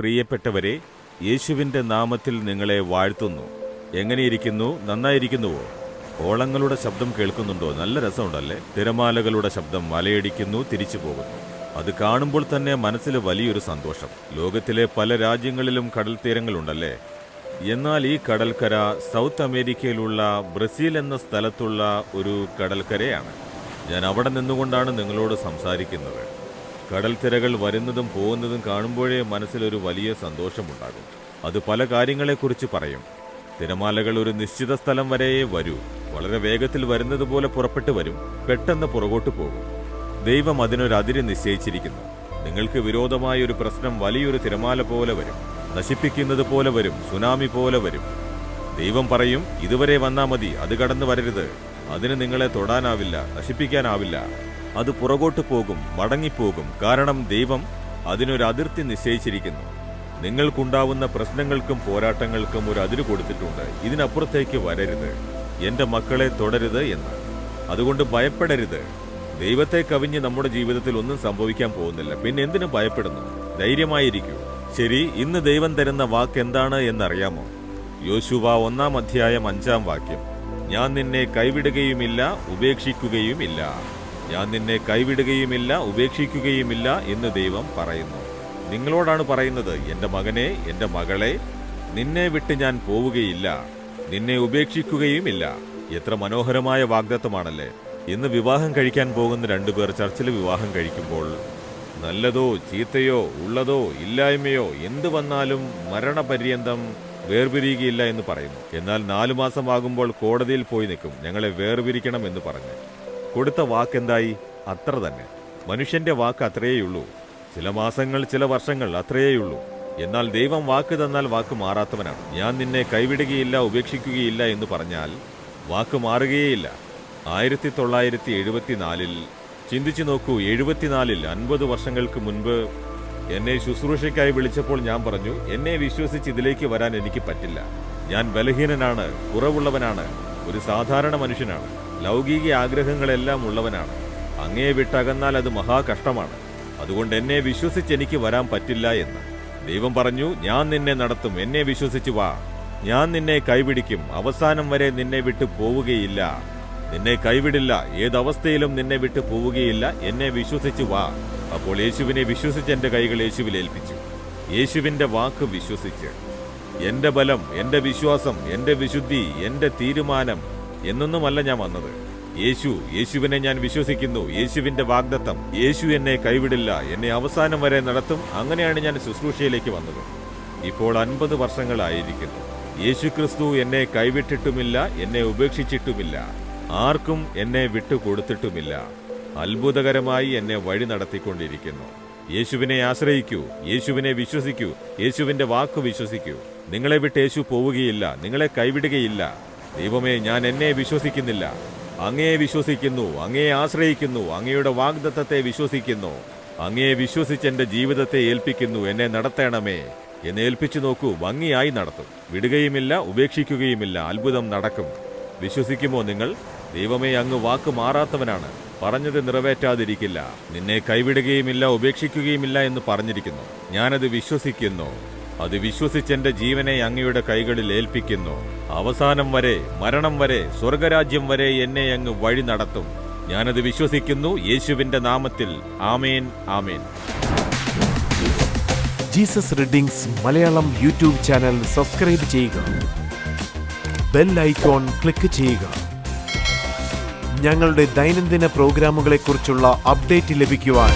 പ്രിയപ്പെട്ടവരെ യേശുവിന്റെ നാമത്തിൽ നിങ്ങളെ വാഴ്ത്തുന്നു. എങ്ങനെയിരിക്കുന്നു? നന്നായിരിക്കുന്നുവോ? ഓളങ്ങളുടെ ശബ്ദം കേൾക്കുന്നുണ്ടോ? നല്ല രസമുണ്ടല്ലേ? തിരമാലകളുടെ ശബ്ദം വലയടിക്കുന്നു തിരിച്ചു പോകുന്നു അത് കാണുമ്പോൾ തന്നെ മനസ്സിൽ വലിയൊരു സന്തോഷം. ലോകത്തിലെ പല രാജ്യങ്ങളിലും കടൽ തീരങ്ങളുണ്ടല്ലേ? എന്നാൽ ഈ കടൽക്കര സൗത്ത് അമേരിക്കയിലുള്ള ബ്രസീൽ എന്ന സ്ഥലത്തുള്ള ഒരു കടൽക്കരയാണ്. ഞാൻ അവിടെ നിന്നുകൊണ്ടാണ് നിങ്ങളോട് സംസാരിക്കുന്നത്. കടൽ തിരകൾ വരുന്നതും പോകുന്നതും കാണുമ്പോഴേ മനസ്സിലൊരു വലിയ സന്തോഷമുണ്ടാകും. അത് പല കാര്യങ്ങളെക്കുറിച്ച് പറയും. തിരമാലകൾ ഒരു നിശ്ചിത സ്ഥലം വരെയേ വരൂ. വളരെ വേഗത്തിൽ വരുന്നത് പോലെ പുറപ്പെട്ടു വരും. പെട്ടെന്ന് പുറകോട്ട് പോകും. ദൈവം അതിനൊരു അതിര് നിശ്ചയിച്ചിരിക്കുന്നു. നിങ്ങൾക്ക് വിരോധമായ ഒരു പ്രശ്നം വലിയൊരു തിരമാല പോലെ വരും. നശിപ്പിക്കുന്നത് പോലെ വരും. സുനാമി പോലെ വരും. ദൈവം പറയും ഇതുവരെ വന്നാൽ മതി. അത് കടന്നു വരരുത്. അതിന് നിങ്ങളെ തൊടാനാവില്ല. നശിപ്പിക്കാനാവില്ല. അത് പുറകോട്ട് പോകും മടങ്ങിപ്പോകും. കാരണം ദൈവം അതിനൊരു അതിർത്തി നിശ്ചയിച്ചിരിക്കുന്നു. നിങ്ങൾക്കുണ്ടാവുന്ന പ്രശ്നങ്ങൾക്കും പോരാട്ടങ്ങൾക്കും ഒരു അതിര് കൊടുത്തിട്ടുണ്ട്. ഇതിനപ്പുറത്തേക്ക് വരരുത്. എന്റെ മക്കളെ തുടരുത് എന്ന്. അതുകൊണ്ട് ഭയപ്പെടരുത്. ദൈവത്തെ കവിഞ്ഞ് നമ്മുടെ ജീവിതത്തിൽ ഒന്നും സംഭവിക്കാൻ പോകുന്നില്ല. പിന്നെ എന്തിനു ഭയപ്പെടുന്നു? ധൈര്യമായിരിക്കൂ. ശരി ഇന്ന് ദൈവം തരുന്ന വാക്ക് എന്താണ് എന്നറിയാമോ? യോശുവ ഒന്നാം അധ്യായം അഞ്ചാം വാക്യം. ഞാൻ നിന്നെ കൈവിടുകയുമില്ല ഉപേക്ഷിക്കുകയുമില്ല. ഞാൻ നിന്നെ കൈവിടുകയുമില്ല ഉപേക്ഷിക്കുകയുമില്ല എന്ന് ദൈവം പറയുന്നു. നിങ്ങളോടാണ് പറയുന്നത് എന്റെ മകനെ എന്റെ മകളെ നിന്നെ വിട്ട് ഞാൻ പോവുകയില്ല നിന്നെ ഉപേക്ഷിക്കുകയുമില്ല. എത്ര മനോഹരമായ വാഗ്ദത്തമാണല്ലേ. ഇന്ന് വിവാഹം കഴിക്കാൻ പോകുന്ന രണ്ടുപേർ ചർച്ചിൽ വിവാഹം കഴിക്കുമ്പോൾ നല്ലതോ ചീത്തയോ ഉള്ളതോ ഇല്ലായ്മയോ എന്ത് വന്നാലും മരണപര്യന്തം വേർപിരിയുകയില്ല എന്ന് പറയുന്നു. എന്നാൽ നാലു മാസമാകുമ്പോൾ കോടതിയിൽ പോയി നിൽക്കും ഞങ്ങളെ വേർപിരിക്കണം എന്ന് പറഞ്ഞ്. കൊടുത്ത വാക്കെന്തായി? അത്ര തന്നെ. മനുഷ്യന്റെ വാക്ക് അത്രയേയുള്ളൂ. ചില മാസങ്ങൾ ചില വർഷങ്ങൾ അത്രയേയുള്ളൂ. എന്നാൽ ദൈവം വാക്ക് തന്നാൽ വാക്ക് മാറാത്തവനാണ്. ഞാൻ നിന്നെ കൈവിടുകയില്ല ഉപേക്ഷിക്കുകയില്ല എന്ന് പറഞ്ഞാൽ വാക്ക് മാറുകയേയില്ല. ആയിരത്തി തൊള്ളായിരത്തി എഴുപത്തിനാലിൽ ചിന്തിച്ചു നോക്കൂ എഴുപത്തിനാലിൽ അൻപത് വർഷങ്ങൾക്ക് മുൻപ് എന്നെ ശുശ്രൂഷയ്ക്കായി വിളിച്ചപ്പോൾ ഞാൻ പറഞ്ഞു എന്നെ വിശ്വസിച്ച് ഇതിലേക്ക് വരാൻ എനിക്ക് പറ്റില്ല. ഞാൻ ബലഹീനനാണ് കുറവുള്ളവനാണ് ഒരു സാധാരണ മനുഷ്യനാണ്. ലൗകിക ആഗ്രഹങ്ങളെല്ലാം ഉള്ളവനാണ്. അങ്ങേ വിട്ടകന്നാൽ അത് മഹാകഷ്ടമാണ് അതുകൊണ്ട് എന്നെ വിശ്വസിച്ച് എനിക്ക് വരാൻ പറ്റില്ല എന്ന്. ദൈവം പറഞ്ഞു ഞാൻ നിന്നെ നടത്തും. എന്നെ വിശ്വസിച്ചു വാ. ഞാൻ നിന്നെ കൈപിടിക്കും. അവസാനം വരെ നിന്നെ വിട്ടു പോവുകയില്ല. നിന്നെ കൈവിടില്ല. ഏതവസ്ഥയിലും നിന്നെ വിട്ടു പോവുകയില്ല. എന്നെ വിശ്വസിച്ചു വാ. അപ്പോൾ യേശുവിനെ വിശ്വസിച്ച് എന്റെ കൈകൾ യേശുവിൽ ഏൽപ്പിച്ചു. യേശുവിന്റെ വാക്ക് വിശ്വസിച്ച്. എന്റെ ബലം എന്റെ വിശ്വാസം എന്റെ വിശുദ്ധി എന്റെ തീരുമാനം എന്നൊന്നുമല്ല ഞാൻ വന്നത്. യേശു യേശുവിനെ ഞാൻ വിശ്വസിക്കുന്നു. യേശുവിന്റെ വാഗ്ദത്തം. യേശു എന്നെ കൈവിടില്ല. എന്നെ അവസാനം വരെ നടത്തും. അങ്ങനെയാണ് ഞാൻ ശുശ്രൂഷയിലേക്ക് വന്നത്. ഇപ്പോൾ അൻപത് വർഷങ്ങളായിരിക്കുന്നു. യേശു ക്രിസ്തു എന്നെ കൈവിട്ടിട്ടുമില്ല എന്നെ ഉപേക്ഷിച്ചിട്ടുമില്ല. ആർക്കും എന്നെ വിട്ടുകൊടുത്തിട്ടുമില്ല. അത്ഭുതകരമായി എന്നെ വഴി നടത്തിക്കൊണ്ടിരിക്കുന്നു. യേശുവിനെ ആശ്രയിക്കൂ. യേശുവിനെ വിശ്വസിക്കൂ. യേശുവിന്റെ വാക്ക് വിശ്വസിക്കൂ. നിങ്ങളെ വിട്ട് യേശു പോവുകയില്ല. നിങ്ങളെ കൈവിടുകയില്ല. ദൈവമേ ഞാൻ എന്നെ വിശ്വസിക്കുന്നില്ല. അങ്ങയെ വിശ്വസിക്കുന്നു അങ്ങയെ ആശ്രയിക്കുന്നു അങ്ങയുടെ വാഗ്ദത്തത്തെ വിശ്വസിക്കുന്നു. അങ്ങയെ വിശ്വസിച്ച് എന്റെ ജീവിതത്തെ ഏൽപ്പിക്കുന്നു എന്നെ നടത്തണമേ. എന്നെ ഏൽപ്പിച്ചു നോക്കൂ ഭംഗിയായി നടത്തും. വിടുകയുമില്ല ഉപേക്ഷിക്കുകയുമില്ല അത്ഭുതം നടക്കും. വിശ്വസിക്കുമോ നിങ്ങൾ? ദൈവമേ അങ്ങ് വാക്ക് മാറാത്തവനാണ്. പറഞ്ഞത് നിറവേറ്റാതിരിക്കില്ല. നിന്നെ കൈവിടുകയുമില്ല ഉപേക്ഷിക്കുകയുമില്ല എന്ന് പറഞ്ഞിരിക്കുന്നു. ഞാനത് വിശ്വസിക്കുന്നു. അത് വിശ്വസിച്ചെന്റെ ജീവനെ അങ്ങയുടെ കൈകളിൽ ഏൽപ്പിക്കുന്നു. അവസാനം വരെ മരണം വരെ സ്വർഗരാജ്യം വരെ എന്നെ അങ്ങ് വഴി നടത്തും. ഞാനത് വിശ്വസിക്കുന്നു യേശുവിന്റെ നാമത്തിൽ. ആമേൻ ആമേൻ. Jesus readings Malayalam YouTube channel subscribe ചെയ്യുക. ബെൽ ഐക്കോൺ ക്ലിക്ക് ചെയ്യുക. ഞങ്ങളുടെ ദൈനംദിന പ്രോഗ്രാമുകളെക്കുറിച്ചുള്ള അപ്ഡേറ്റ് ലഭിക്കുവാൻ